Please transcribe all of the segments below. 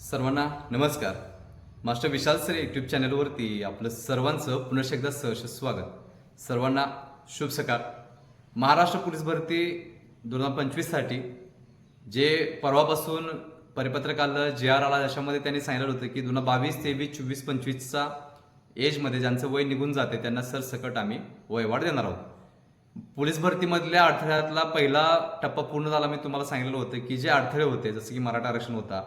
सर्वांना नमस्कार. मास्टर विशाल sir YouTube चॅनलवरती आपलं सर्वांचं पुनश्च एकदा सहर्ष स्वागत. सर्वांना शुभ सकाळ. महाराष्ट्र पोलीस भरती दोन हजार पंचवीससाठी जे परवापासून परिपत्रक आलं जे आर आला त्याच्यामध्ये त्यांनी सांगितलं होतं की दोन हजार बावीस तेवीस चोवीस पंचवीसचा एजमध्ये ज्यांचं वय निघून जाते त्यांना सरसकट आम्ही वयवाढ देणार आहोत. पोलीस भरतीमधल्या अडथळ्यातला पहिला टप्पा पूर्ण झाला. मी तुम्हाला सांगितलं होतं की जे अडथळे होते जसं की मराठा आरक्षण होता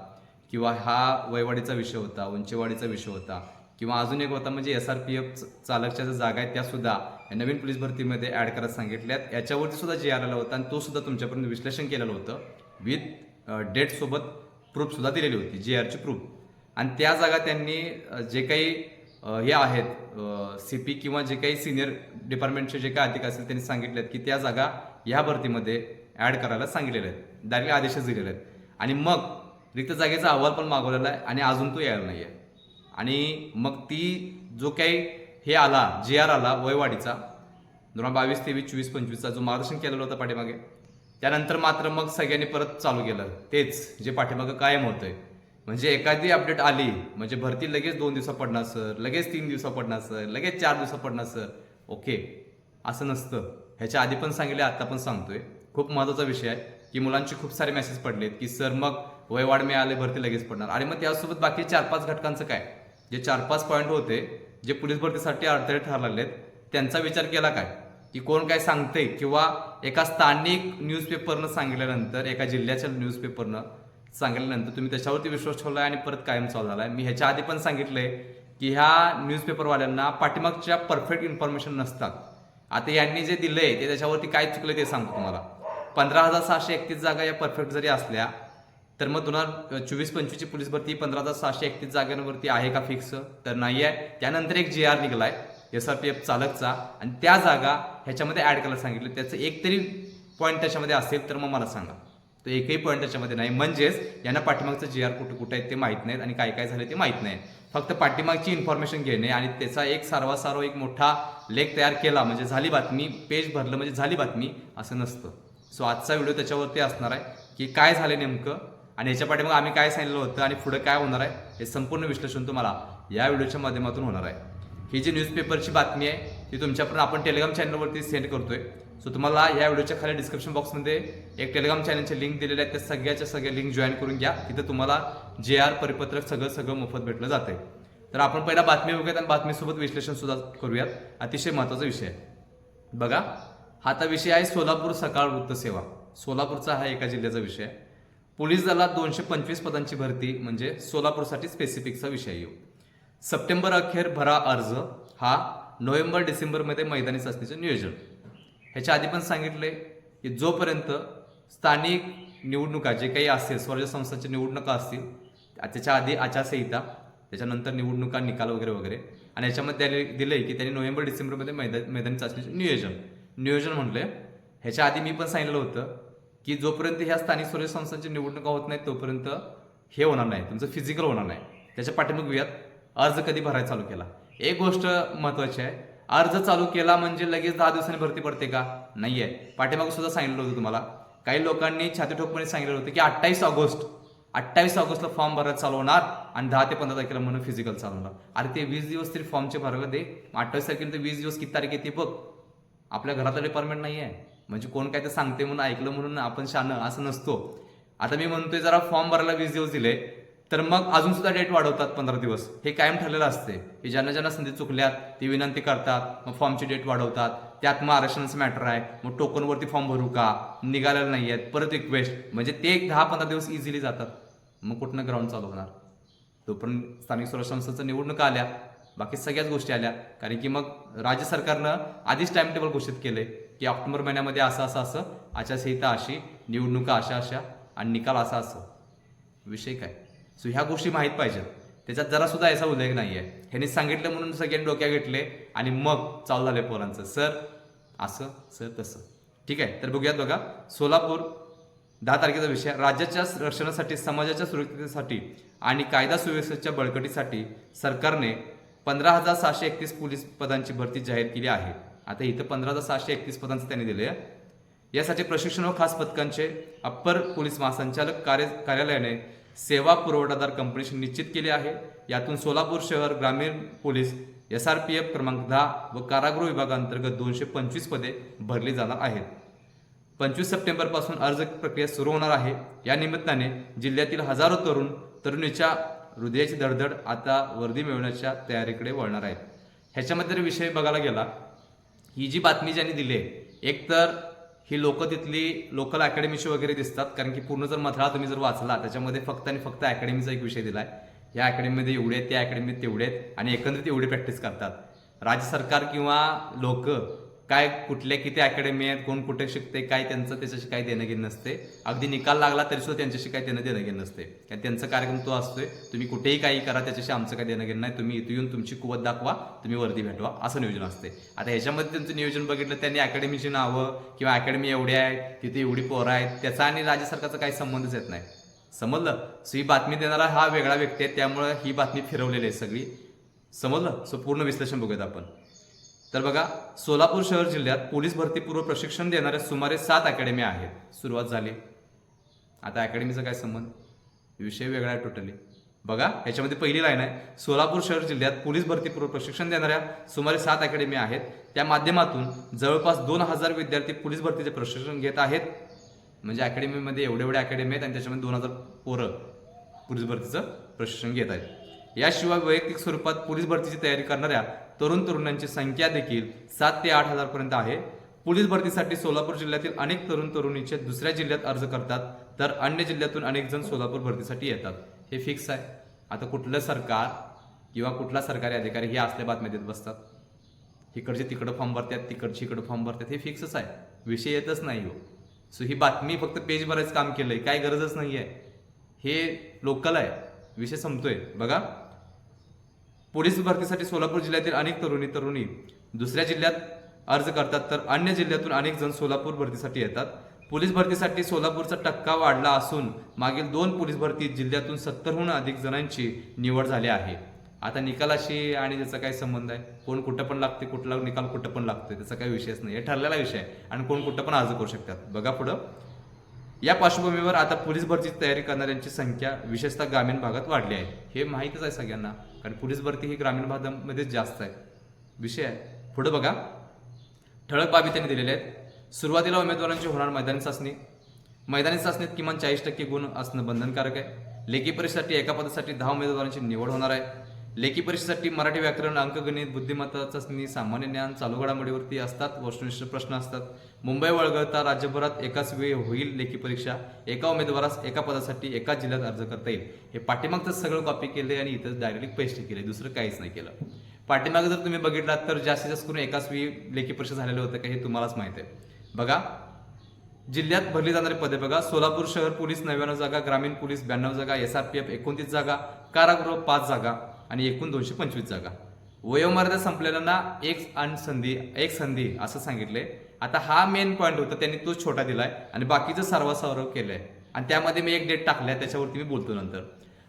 किंवा हा वयवाढीचा विषय होता उंचीवाढीचा विषय होता किंवा अजून एक होता म्हणजे एस आर पी एफ चालकच्या ज्या जागा आहेत त्यासुद्धा या नवीन पोलीस भरतीमध्ये ॲड करायला सांगितल्यात. याच्यावरती सुद्धा जे आलेला होता आणि तो सुद्धा तुमच्यापर्यंत विश्लेषण केलेलं होतं विथ डेटसोबत प्रूफसुद्धा दिलेली होती जे आरची प्रूफ आणि त्या जागा त्यांनी जे काही हे आहेत सी पी किंवा जे काही सिनियर डिपार्टमेंटचे जे काही अधिकारी असतील त्यांनी सांगितले आहेत की त्या जागा ह्या भरतीमध्ये ॲड करायला सांगितलेल्या आहेत डायरेक्ट आदेशच दिलेले आहेत. आणि मग रिक्त जागेचा अहवाल पण मागवलेला आहे आणि अजून तो यायला नाही आहे आणि मग ती जो काही हे आला जे आर आला वयवाढीचा दोन हजार बावीस तेवीस चोवीस पंचवीसचा जो मार्गदर्शन केलेला होता पाठीमागे त्यानंतर मात्र मग सगळ्यांनी परत चालू केलं. तेच जे पाठीमागं कायम होतंय. म्हणजे एखादी अपडेट आली म्हणजे भरती लगेच दोन दिवसात पडणार सर लगेच तीन दिवसात पडणार सर लगेच चार दिवसात पडणार सर ओके असं नसतं. ह्याच्या आधी पण सांगितले आत्ता पण सांगतोय. खूप महत्त्वाचा विषय आहे की मुलांचे खूप सारे मेसेज पडलेत की सर मग वयवाढ मिळाले भरती लगेच पडणार. आणि मग त्यासोबत बाकी चार पाच घटकांचं काय? जे चार पाच पॉईंट होते जे पोलीस भरतीसाठी अडथळे ठरलेले लागलेत त्यांचा विचार केला काय? की कोण काय सांगते किंवा एका स्थानिक न्यूजपेपरनं सांगितल्यानंतर एका जिल्ह्याच्या न्यूजपेपरनं सांगितल्यानंतर तुम्ही त्याच्यावरती विश्वास ठेवलाय आणि परत कायम चालू झालाय? मी ह्याच्या आधी पण सांगितलंय की ह्या न्यूजपेपरवाल्यांना पाठीमागच्या परफेक्ट इन्फॉर्मेशन नसतात. आता यांनी जे दिलंय ते त्याच्यावरती काय चुकलं ते सांगतो तुम्हाला. पंधरा हजार सहाशे एकतीस जागा या परफेक्ट जरी असल्या तर मग दोन हजार चोवीस पंचवीसची पोलीस भरती पंधरा हजार सहाशे एकतीस जागांवरती आहे का फिक्स तर नाही आहे. त्यानंतर एक जे आर निघालाय एस आर पी एफ चालकचा. आणि त्या जागा ह्याच्यामध्ये ॲड करायला सांगितलं. त्याचं एक तरी पॉईंट त्याच्यामध्ये असेल तर मग मला सांगा. तर एकही पॉईंट त्याच्यामध्ये नाही. म्हणजेच यांना पाठीमागचं जे आर कुठं कुठं आहे ते माहीत नाहीत आणि काय काय झालं ते माहीत नाही फक्त पाठीमागची इन्फॉर्मेशन घेणे आणि त्याचा एक सारवासारव एक मोठा लेख तयार केला. म्हणजे झाली बातमी पेज भरलं म्हणजे झाली बातमी असं नसतं. सो आजचा व्हिडिओ त्याच्यावरती असणार आहे की काय झालं नेमकं आणि याच्या पाठीमाग आम्ही काय सांगितलं होतं आणि पुढे काय होणार आहे हे संपूर्ण विश्लेषण तुम्हाला या व्हिडिओच्या माध्यमातून होणार आहे. ही जी न्यूजपेपरची बातमी आहे ती तुमच्यापर्यंत आपण टेलिग्राम चॅनलवरती सेंड करतोय. सो तुम्हाला या व्हिडिओच्या खाली डिस्क्रिप्शन बॉक्समध्ये एक टेलिग्राम चॅनलचे लिंक दिलेले आहेत त्या सगळ्याच्या सगळ्या लिंक जॉईन करून घ्या. तिथं तुम्हाला जे आर परिपत्रक सगळं सगळं मोफत भेटलं जाते तर आपण पहिला बातमी बघूयात आणि बातमीसोबत विश्लेषण सुद्धा करूयात. अतिशय महत्त्वाचा विषय आहे. बघा हा आता विषय आहे सोलापूर सकाळ वृत्तसेवा. सोलापूरचा हा एका जिल्ह्याचा विषय आहे. पोलीस दलात दोनशे पंचवीस पदांची भरती म्हणजे सोलापूरसाठी स्पेसिफिकचा विषय येऊ. सप्टेंबर अखेर भरा अर्ज हा नोव्हेंबर डिसेंबरमध्ये मैदानी चाचणीचं नियोजन. ह्याच्या आधी पण सांगितले की जोपर्यंत स्थानिक निवडणुका जे काही असतील स्वराज्य संस्थांच्या निवडणुका असतील त्याच्या आधी आचारसंहिता त्याच्यानंतर निवडणुका निकाल वगैरे वगैरे. आणि याच्यामध्ये त्यांनी दिलंय की त्यांनी नोव्हेंबर डिसेंबरमध्ये मैदान मैदानी चाचणीचं नियोजन. नियोजन म्हणलंय ह्याच्या आधी मी पण सांगितलं होतं की जोपर्यंत ह्या स्थानिक स्वराज्य संस्थांची निवडणुका होत नाहीत तोपर्यंत हे होणार नाही. तुमचं फिजिकल होणार नाही. त्याच्या पाठीमाग वियात अर्ज कधी भरायला चालू केला? एक गोष्ट महत्वाची आहे. अर्ज चालू केला म्हणजे लगेच दहा दिवसांनी भरती पडते का? नाहीये. पाठीमाग सुद्धा सांगितलं होतं तुम्हाला. काही लोकांनी छाती ठोकपणे सांगितलं होतं की अठ्ठावीस ऑगस्ट अठ्ठावीस ऑगस्टला फॉर्म भरायला चालू होणार आणि दहा ते पंधरा तारखेला म्हणून फिजिकल चालू होणार अरे ते वीस दिवस तरी फॉर्मचे भरावे दे. अठ्ठावीस तारखेनंतर वीस दिवस किती तारीख येते बघ. आपल्या घरातलं डिपार्टमेंट नाही आहे म्हणजे कोण काय ते सांगते म्हणून ऐकलं म्हणून आपण शानं असं नसतो. आता मी म्हणतोय जरा फॉर्म भरायला वीस दिवस दिले तर मग अजून सुद्धा डेट वाढवतात पंधरा दिवस. हे कायम ठरलेलं असते की ज्यांना ज्यांना संधी चुकल्यात ती विनंती करतात मग फॉर्मची डेट वाढवतात. त्यात मग आरक्षणाचं मॅटर आहे. मग टोकनवरती फॉर्म भरू का? निघालेलं नाही आहेत परत रिक्वेस्ट म्हणजे ते एक दहा पंधरा दिवस इझिली जातात. मग कुठनं ग्राउंड चालू होणार? तोपर्यंत स्थानिक स्वराज्य संस्थेचं निवडणुका आल्या. बाकी सगळ्याच गोष्टी आल्या. कारण की मग राज्य सरकारनं आधीच टाइम टेबल घोषित केले की ऑक्टोबर महिन्यामध्ये असं असं असं आचारसंहिता अशी निवडणुका अशा अशा आणि निकाल असा असं. विषय काय? सो ह्या गोष्टी माहीत पाहिजेत. त्याच्यात जरासुद्धा याचा उल्लेख नाही आहे ह्यांनी सांगितलं म्हणून सगळ्यांनी डोक्या घेतले आणि मग चालू झाले पोरांचं. सर असं सर तसं. ठीक आहे? तर बघूयात बघा. सोलापूर दहा तारखेचा विषय. राज्याच्या रक्षणासाठी समाजाच्या सुरक्षिततेसाठी आणि कायदा सुव्यवस्थेच्या बळकटीसाठी सरकारने पंधरा हजार सहाशे एकतीस पोलीस पदांची भरती जाहीर केली आहे. आता इथं पंधरा हजार सहाशे एकतीस पदांचं त्यांनी दिले यासाठी प्रशिक्षण व खास पथकांचे अप्पर पोलीस महासंचालक कार्य कार्यालयाने सेवा पुरवठादार कंपनीशी निश्चित केली आहे. यातून सोलापूर शहर ग्रामीण police S R P F क्रमांक दहा व कारागृह विभागांतर्गत दोनशे पंचवीस पदे भरली जाणार आहेत. पंचवीस सप्टेंबरपासून अर्ज प्रक्रिया सुरू होणार आहे. या निमित्ताने जिल्ह्यातील हजारो तरुण तरुणीच्या हृदयाची धडधड आता वर्दी मिळवण्याच्या तयारीकडे वळणार आहेत. ह्याच्यामध्ये जर विषय बघायला गेला ही जी बातमी ज्यांनी दिली आहे एकतर ही लोक तिथली लोकल अकॅडमीची वगैरे दिसतात कारण की पूर्ण जर मथळा तुम्ही जर वाचला त्याच्यामध्ये फक्त आणि फक्त अकॅडमीचा एक विषय दिला आहे या अकॅडमीमध्ये एवढे आहेत त्या अकॅडमीत तेवढे आहेत आणि एकंदरीत एवढी प्रॅक्टिस करतात. राज्य सरकार किंवा लोक काय कुठल्या किती अकॅडमी आहेत कोण कुठे शिकते काय त्यांचं त्याच्याशी काही देणं घेणं नसते. अगदी निकाल लागला तरी सुद्धा त्यांच्याशी काही देणं देणं घेणं नसते. कारण त्यांचा कार्यक्रम तो असतोय तुम्ही कुठेही काही करा त्याच्याशी आमचं काही देणं घेणं नाही. तुम्ही इथं येऊन तुमची कुवत दाखवा तुम्ही वरती भेटवा असं नियोजन असते. आता ह्याच्यामध्ये त्यांचं नियोजन बघितलं त्यांनी अकॅडमीची नावं किंवा अकॅडमी एवढी आहे तिथे एवढी पोरं आहेत त्याचा आणि राज्य सरकारचा काही संबंधच येत नाही. समजलं? सो ही बातमी देणारा हा वेगळा व्यक्ती आहे त्यामुळे ही बातमी फिरवलेली आहे सगळी. समजलं? सो पूर्ण विश्लेषण बघूयात आपण. तर बघा सोलापूर शहर जिल्ह्यात पोलीस भरतीपूर्व प्रशिक्षण देणाऱ्या सुमारे सात अकॅडमी आहेत. सुरुवात झाली. आता अकॅडमीचा काय संबंध? विषय वेगळा आहे टोटली बघा याच्यामध्ये पहिली लाईन आहे. सोलापूर शहर जिल्ह्यात पोलीस भरतीपूर्व प्रशिक्षण देणाऱ्या सुमारे सात अकॅडमी आहेत. त्या माध्यमातून जवळपास दोन हजार विद्यार्थी पोलीस भरतीचे प्रशिक्षण घेत आहेत. म्हणजे अकॅडमीमध्ये एवढे एवढे अकॅडमी आहेत आणि त्याच्यामध्ये दोन हजार पोरं पोलीस भरतीचं प्रशिक्षण घेत आहेत. याशिवाय वैयक्तिक स्वरूपात पोलीस भरतीची तयारी करणाऱ्या तरुण तरुणांची संख्या देखील सात ते आठ हजारपर्यंत आहे. पोलीस भरतीसाठी सोलापूर जिल्ह्यातील अनेक तरुण तरुणीचे दुसऱ्या जिल्ह्यात अर्ज करतात तर अन्य जिल्ह्यातून अनेक जण सोलापूर भरतीसाठी येतात. हे फिक्स आहे. आता कुठलं सरकार किंवा कुठला सरकारी अधिकारी हे असल्या बातम्या देत बसतात. इकडचे तिकडं फॉर्म भरतात तिकडचे इकडं फॉर्म भरतात हे फिक्सच आहे. विषय येतच नाही हो. सो ही बातमी फक्त पेज भरायचं काम आहे काय गरजच नाही आहे हे लोकल आहे. विषय संपतोय. बघा. पोलीस भरतीसाठी सोलापूर जिल्ह्यातील अनेक तरुणी तरुणी दुसऱ्या जिल्ह्यात अर्ज करतात तर अन्य जिल्ह्यातून अनेक जण सोलापूर भरतीसाठी येतात. पोलीस भरतीसाठी सोलापूरचा टक्का वाढला असून मागील दोन पोलीस भरती जिल्ह्यातून सत्तरहून अधिक जणांची निवड झाली आहे. आता निकालाशी आणि त्याचा काय संबंध आहे कोण कुठं पण लागते कुठला निकाल कुठं पण लागतोय त्याचा काही विषयच नाही. हे ठरलेला विषय आहे आणि कोण कुठं पण अर्ज करू शकतात. बघा पुढं. या पार्श्वभूमीवर आता पोलीस भरतीची तयारी करणाऱ्यांची संख्या विशेषतः ग्रामीण भागात वाढली आहे. हे माहीतच आहे सगळ्यांना कारण पोलीस भरती ही ग्रामीण भागामध्येच जास्त आहे. विषय आहे. पुढे बघा. ठळक बाबी त्यांनी दिलेल्या आहेत. सुरुवातीला उमेदवारांची होणार मैदानी चाचणी. मैदानी चाचणीत किमान चाळीस टक्के गुण असणं बंधनकारक आहे. लेखी परीक्षेसाठी एका पदासाठी दहा उमेदवारांची निवड होणार आहे. लेखी परीक्षेसाठी मराठी व्याकरण अंकगणित बुद्धिमत्ता चाचणी सामान्य ज्ञान चालू घडामोडीवरती असतात वस्तुनिष्ठ प्रश्न असतात. मुंबई वळगळता राज्यभरात एकाच वेळी होईल लेखी परीक्षा. एका उमेदवारास एका पदासाठी एकाच जिल्ह्यात अर्ज करता येईल. हे पाठीमागचं सगळं कॉपी केले आणि इथं डायरेक्ट पेस्ट केले दुसरं काहीच नाही केलं. पाठीमागं जर तुम्ही बघितलात तर जास्तीत जास्त करून एकाच वेळी लेखी परीक्षा झालेलं होतं का हे तुम्हालाच माहिती आहे. बघा जिल्ह्यात भरली जाणारी पदे बघा. सोलापूर शहर पोलीस नव्याण्णव जागा ग्रामीण पोलीस ब्याण्णव जागा एस आर पी एफ एकोणतीस जागा कारागृह पाच जागा. आणि एकूण दोनशे पंचवीस जागा. वयोमर्यादा संपलेल्यांना एक आणि संधी एक संधी असं सांगितले. आता हा मेन पॉईंट होता त्यांनी तो छोटा दिलाय आणि बाकीचं सर्वसार्व केलं आहे आणि त्यामध्ये मी एक डेट टाकलाय त्याच्यावरती मी बोलतो नंतर.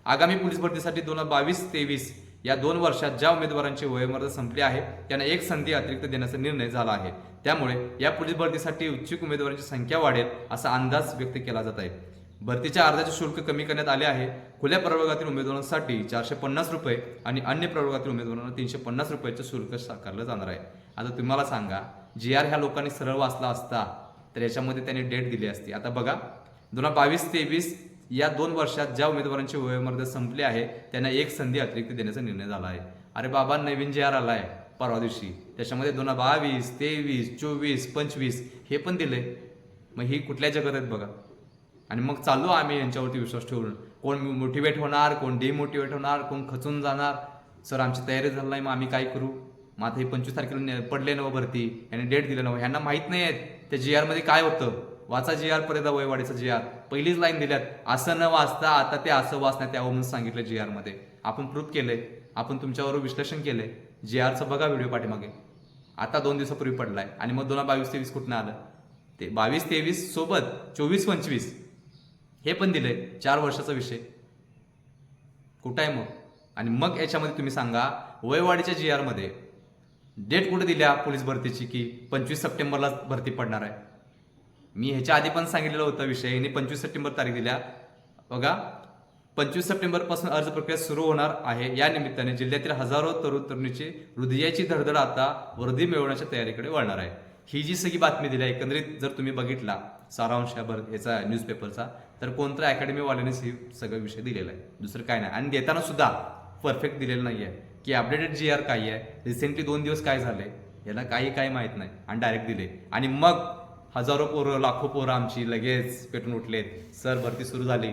आगामी पोलीस भरतीसाठी दोन हजार बावीस तेवीस या दोन वर्षात ज्या उमेदवारांची वयोमर्यादा संपली आहे त्यांना एक संधी अतिरिक्त देण्याचा निर्णय झाला आहे. त्यामुळे या पोलीस भरतीसाठी इच्छुक उमेदवारांची संख्या वाढेल असा अंदाज व्यक्त केला जात आहे. भरतीच्या अर्जाचे शुल्क कमी करण्यात आले आहे. खुल्या प्रवर्गातील उमेदवारांसाठी चारशे पन्नास रुपये आणि अन्य प्रवर्गातील उमेदवारांना तीनशे पन्नास रुपयाचं शुल्क साकारलं जाणार आहे. आता तुम्हाला सांगा जी आर ह्या लोकांनी सरळ वाचला असता तर याच्यामध्ये त्यांनी डेट दिली असती. आता बघा दोन हजार बावीस तेवीस या दोन वर्षात ज्या उमेदवारांची वयोमर्यादा संपली आहे त्यांना एक संधी अतिरिक्त देण्याचा निर्णय झाला आहे. अरे बाबा नवीन जे आर आला आहे परवा दिवशी. त्याच्यामध्ये दोन हजार बावीस तेवीस चोवीस पंचवीस हे पण दिले मग ही कुठल्या जगात आहेत बघा? आणि मग चाललो आम्ही यांच्यावरती विश्वास ठेवून. कोण मोटिवेट होणार कोण डिमोटिवेट होणार कोण खचून जाणार? सर आमची तयारी झाली नाही मग आम्ही काय करू? मग आता हे पंचवीस तारखेला पडले नवं भरती यांनी डेट दिलं नवं. ह्यांना माहीत नाही आहेत त्या जी आरमध्ये काय होतं? वाचा जी आर पर्यंत वयवाडीचा जी आर पहिलीच लाईन दिल्यात असं न वाचता आता ते असं वाचण्यात यावं म्हणून सांगितलं जी आरमध्ये आपण प्रूफ केलंय आपण तुमच्यावर विश्लेषण केलंय. जी आरचं बघा व्हिडिओ पाठीमागे. आता दोन दिवसापूर्वी पडलाय. आणि मग दोन बावीस तेवीस कुठनं आलं? ते बावीस तेवीस सोबत चोवीस पंचवीस. हे पण दिलं आहे चार वर्षाचा विषय. कुठं आहे मग? आणि मग याच्यामध्ये तुम्ही सांगा वयवाडीच्या जी आरमध्ये डेट कुठे दिल्या पोलीस भरतीची की पंचवीस सप्टेंबरला भरती पडणार आहे? मी ह्याच्या आधी पण सांगितलेलं होतं विषय. यांनी पंचवीस सप्टेंबर तारीख दिल्या. बघा पंचवीस सप्टेंबरपासून अर्ज प्रक्रिया सुरू होणार आहे. या निमित्ताने जिल्ह्यातील हजारो तरुण तरुणीची हृदयाची धडधड आता वर्दी मिळवण्याच्या तयारीकडे वळणार आहे. ही जी सगळी बातमी दिली आहे एकंदरीत जर तुम्ही बघितला सारांश या भर न्यूजपेपरचा तर कोणत्या अकॅडमीवाल्यानेच हे सगळं विषय दिलेला आहे? दुसरं काय नाही. आणि देताना सुद्धा परफेक्ट दिलेलं नाही आहे की अपडेटेड जी आर काय आहे? रिसेंटली दोन दिवस काय झाले याला काही काही माहीत नाही. आणि डायरेक्ट दिले आणि मग हजारो पोरं लाखो पोरं आमची लगेच पेटून उठलेत. सर भरती सुरू झाली.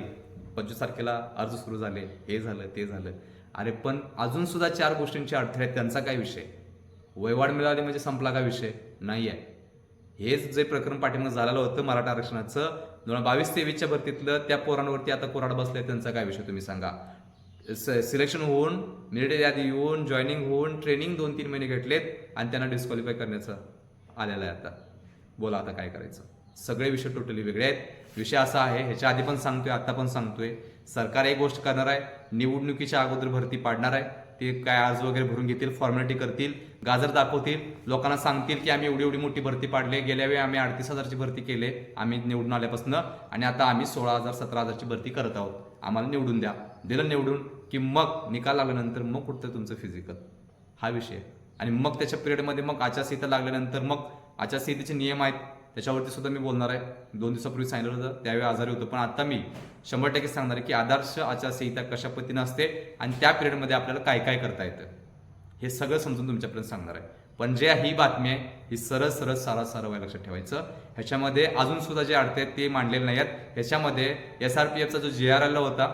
पंचवीस तारखेला अर्ज सुरू झाले. हे झालं ते झालं. अरे पण अजून सुद्धा चार गोष्टींचे अडथळे आहेत. त्यांचा काय विषय? वयवाढ मिळाली म्हणजे संपला का विषय? नाही आहे हेच जे प्रकरण पाठीमागे झालेलं होतं मराठा आरक्षणाचं दोन हजार बावीस तेवीसच्या भरतीतलं त्या पोरांवरती आता कोराड बसलाय त्यांचा काय विषय तुम्ही सांगा. सिलेक्शन होऊन मेरिट यादी येऊन जॉईनिंग होऊन ट्रेनिंग दोन तीन महिने घेतलेत आणि त्यांना डिस्क्वालिफाय करण्याचं आलेलं आहे आता. बोला आता काय करायचं. सगळे विषय टोटली वेगळे आहेत. विषय असा आहे ह्याच्या आधी पण सांगतोय आता पण सांगतोय. सरकार एक गोष्ट करणार आहे निवडणुकीच्या अगोदर भरती पाडणार आहे. ते काय अर्ज वगैरे भरून घेतील फॉर्मॅलिटी करतील गाजर दाखवतील लोकांना सांगतील की आम्ही एवढी एवढी मोठी भरती पाडली गेल्या वेळी आम्ही अडतीस हजारची भरती केले आम्ही निवडून आल्यापासून आणि आता आम्ही सोळा हजार सतरा हजारची भरती करत आहोत. आम्हाला निवडून द्या. दिलं निवडून की मग निकाल लागल्यानंतर मग कुठतं तुमचं फिजिकल हा विषय आणि मग त्याच्या पिरियडमध्ये मग आचारसंहिता लागल्यानंतर मग आचारसंहितेचे नियम आहेत. त्याच्यावरती सुद्धा मी बोलणार आहे. दोन दिवसापूर्वी सांगितलं होतं त्यावेळी आजारी होतं. पण आता मी शंभर टक्के सांगणार आहे की आदर्श आचारसंहिता कशा पद्धतीनं असते आणि त्या पिरियडमध्ये आपल्याला काय काय करता येतं हे सगळं समजून तुमच्यापर्यंत सांगणार आहे. पण जे ही बातमी आहे ही सरळ सरळ सारा सारा वेळ लक्षात ठेवायचं. ह्याच्यामध्ये अजून सुद्धा जे अडते आहेत ते मांडलेले नाही आहेत ह्याच्यामध्ये एस आर पी एफचा जो जे आर एल होता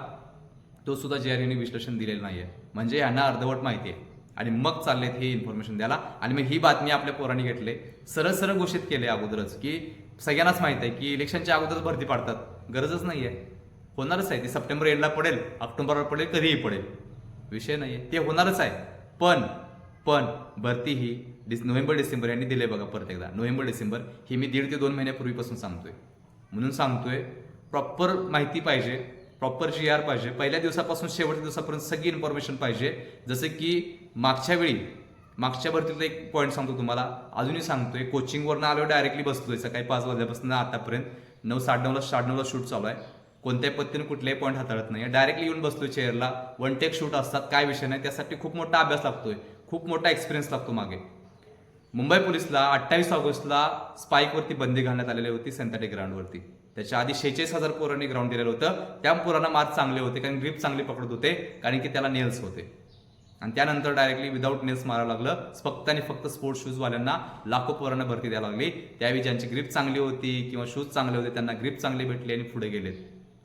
तो सुद्धा जे आर एने विश्लेषण दिलेलं नाही आहे म्हणजे यांना अर्धवट माहिती आहे. आणि मग चाललेत हे इन्फॉर्मेशन द्यायला. आणि मग ही बातमी आपल्या पोरांनी घेतले. सरळ सरळ घोषित केले अगोदरच की सगळ्यांनाच माहीत आहे की इलेक्शनच्या अगोदरच भरती पाडतात. गरजच नाही आहे होणारच आहे. ती सप्टेंबर एंडला पडेल. ऑक्टोबरला पडेल कधीही पडेल. विषय नाही आहे ते होणारच आहे. पण पण भरती ही डिस नोव्हेंबर डिसेंबर यांनी दिले बघा परत एकदा. नोव्हेंबर डिसेंबर ही मी दीड ते दोन महिन्यापूर्वीपासून सांगतोय. म्हणून सांगतोय प्रॉपर माहिती पाहिजे प्रॉपर जी आर पाहिजे. पहिल्या दिवसापासून शेवटच्या दिवसापर्यंत सगळी इन्फॉर्मेशन पाहिजे. जसं की मागच्या वेळी मागच्या भरतीतला एक पॉईंट सांगतो तुम्हाला. अजूनही सांगतोय कोचिंगवरनं आलो डायरेक्टली बसतोय. सकाळी पाच वाजल्यापासून आतापर्यंत. नऊ साडेनऊला साडेनऊला शूट चालू आहे. कोणत्याही पद्धतीने कुठलाही पॉईंट हाताळत नाही डायरेक्टली येऊन बसतोय चेअरला वन टेक शूट असतात काय विषय नाही. त्यासाठी खूप मोठा अभ्यास लागतोय. खूप मोठा एक्सपिरियन्स लागतो मागे. मुंबई पोलिसला अठ्ठावीस ऑगस्टला स्पाईकवरती बंदी घालण्यात आलेली होती सेंथेटिक ग्राउंडवरती त्याच्या आधी शेहेचाळीस हजार पोरांनी ग्राउंड दिलेलं होतं. त्या पोरांना मार्क चांगले होते कारण ग्रीप चांगली पकडत होते कारण की त्याला नेल्स होते. आणि त्यानंतर डायरेक्टली विदाऊट नेल्स मारावं लागलं. फक्त आणि फक्त स्पोर्ट्स शूजवाल्यांना लाखो पोरांना भरती द्यायला लागली. त्यावेळी ज्यांची ग्रीप चांगली होती किंवा शूज चांगले होते त्यांना ग्रीप चांगली भेटली आणि पुढे गेलेत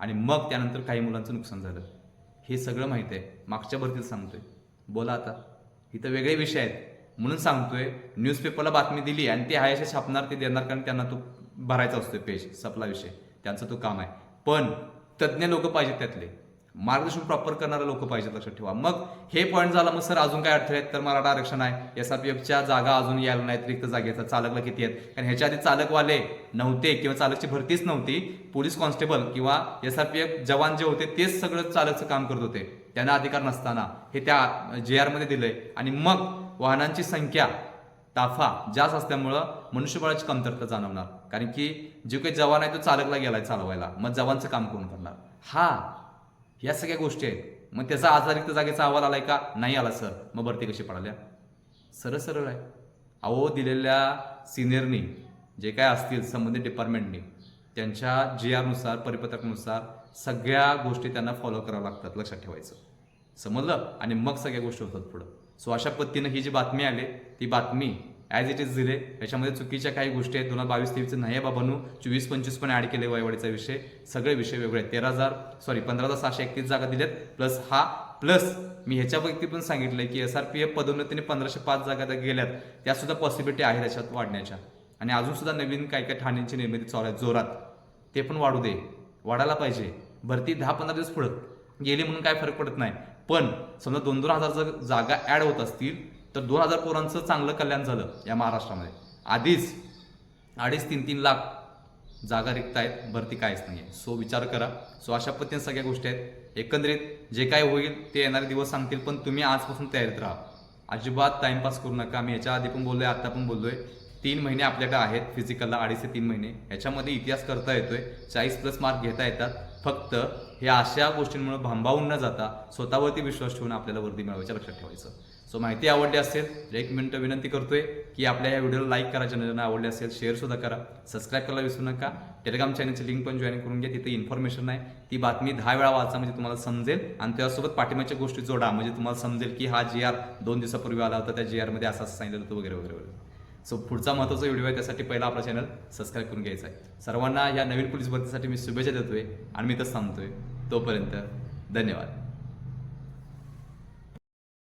आणि मग त्यानंतर काही मुलांचं नुकसान झालं. हे सगळं माहीत आहे. मागच्या भरतीत सांगतोय. बोला आता. इथं वेगळे विषय आहेत. म्हणून सांगतोय न्यूजपेपरला बातमी दिली आणि ते हायशा छापणार ते देणार कारण त्यांना तो भरायचा असतोय पेज सपला विषय. त्यांचं तो काम आहे. पण तज्ज्ञ लोक पाहिजेत त्यातले. मार्गदर्शन प्रॉपर करणारे लोक पाहिजेत लक्षात ठेवा. मग हे पॉईंट झाला मग सर अजून काय अडथळे आहेत? तर मराठा आरक्षण आहे. एस आर पी एफच्या जागा अजून यायला नाहीत रिक्त जागेचा. चालकला किती आहेत? कारण ह्याच्या आधी चालकवाले नव्हते किंवा चालकची भरतीच नव्हती. पोलीस कॉन्स्टेबल किंवा एस आर पी एफ जवान जे होते तेच सगळं चालकचं काम करत होते. त्यांना अधिकार नसताना. हे त्या जे आरमध्ये दिलंय. आणि मग वाहनांची संख्या ताफा जास्त असल्यामुळं मनुष्यबळाची कमतरता जाणवणार. कारण की जो काही जवान आहे तो चालकला गेलाय चालवायला. मग जवानचं काम कोण करणार? हा या सगळ्या गोष्टी आहेत. मग त्याचा आजारी तर जागेचा अहवाल आलाय का? नाही आला सर. मग भरती कशी पडाल्या? सरळ सरळ आहे. अहो दिलेल्या सिनियरनी जे काय असतील संबंधित डिपार्टमेंटनी त्यांच्या जी आरनुसार परिपत्रकानुसार सगळ्या गोष्टी त्यांना फॉलो कराव्या लागतात लक्षात ठेवायचं. समजलं? आणि मग सगळ्या गोष्टी होतात पुढं. सो अशा पद्धतीनं ही जी बातमी आली ती बातमी ॲज इट इज दिले याच्यामध्ये चुकीच्या काही गोष्टी आहेत. दोन हजार बावीस तेवीसचं नाही आहे बाबांनो चोवीस पंचवीस पण ॲड केले वयवाडीचा विषय. सगळे विषय वेगळे आहेत. तेरा हजार सॉरी पंधरा हजार सहाशे एकतीस जागा दिल्यात प्लस हा प्लस मी ह्याच्या व्यक्ती पण सांगितलंय की एस आर पी एफ पदोन्नतीने पंधराशे पाच जागा त्या गेल्यात. त्या सुद्धा पॉसिबिलिटी आहे त्याच्यात वाढण्याच्या. आणि अजून सुद्धा नवीन काय काय ठाण्यांची निर्मिती चालू आहे जोरात. ते पण वाढू दे. वाढायला पाहिजे. भरती दहा पंधरा दिवस पुढं. गेली म्हणून काय फरक पडत नाही. पण समजा दोन दोन हजार जर जागा ॲड होत असतील तर दोन हजार पोरांचं चांगलं कल्याण झालं या महाराष्ट्रामध्ये. आधीच अडीच तीन तीन लाख जागा रिक्त आहेत भरती काहीच नाही आहे सो विचार करा. सो अशा पद्धतीने सगळ्या गोष्टी आहेत. एकंदरीत जे काय होईल ते येणारे दिवस सांगतील पण तुम्ही आजपासून तयारीत राहा. अजिबात टाइमपास करू नका. मी याच्या आधी पण बोललोय आत्ता पण बोललोय. तीन महिने आपल्याकडे आहेत फिजिकलला अडीच ते तीन महिने. याच्यामध्ये इतिहास करता येतोय. चाळीस प्लस मार्क घेता येतात. फक्त हे अशा गोष्टींमुळे भांबावून न जाता स्वतःवरती विश्वास ठेवून आपल्याला वर्दी मिळवायच्या लक्षात ठेवायचं. सो माहिती आवडली असेल तर एक मिनटं विनंती करतोय की आपल्या या व्हिडिओला लाईक करा ज्यांना आवडले असेल शेअर सुद्धा करा. सबस्क्राईब करायला विसरू नका. टेलिग्राम चॅनलची लिंक पण जॉईन करून घ्या. तिथे इन्फॉर्मेशन आहे. ती बातमी दहा वेळा वाचा म्हणजे तुम्हाला समजेल. आणि त्यासोबत पाठिंबाच्या गोष्टी जोडा म्हणजे तुम्हाला समजेल की हा जी आर दोन दिवसापूर्वी आला होता त्या जी आरमध्ये असं असं सांगितलं होतं वगैरे वगैरे वगैरे. सो पुढचा महत्त्वाचा व्हिडिओ आहे त्यासाठी पहिला आपला चॅनल सबस्क्राईब करून घ्यायचा आहे. सर्वांना या नवीन पोलीस भरतीसाठी मी शुभेच्छा देतोय आणि मी तर सांगतोय तोपर्यंत धन्यवाद.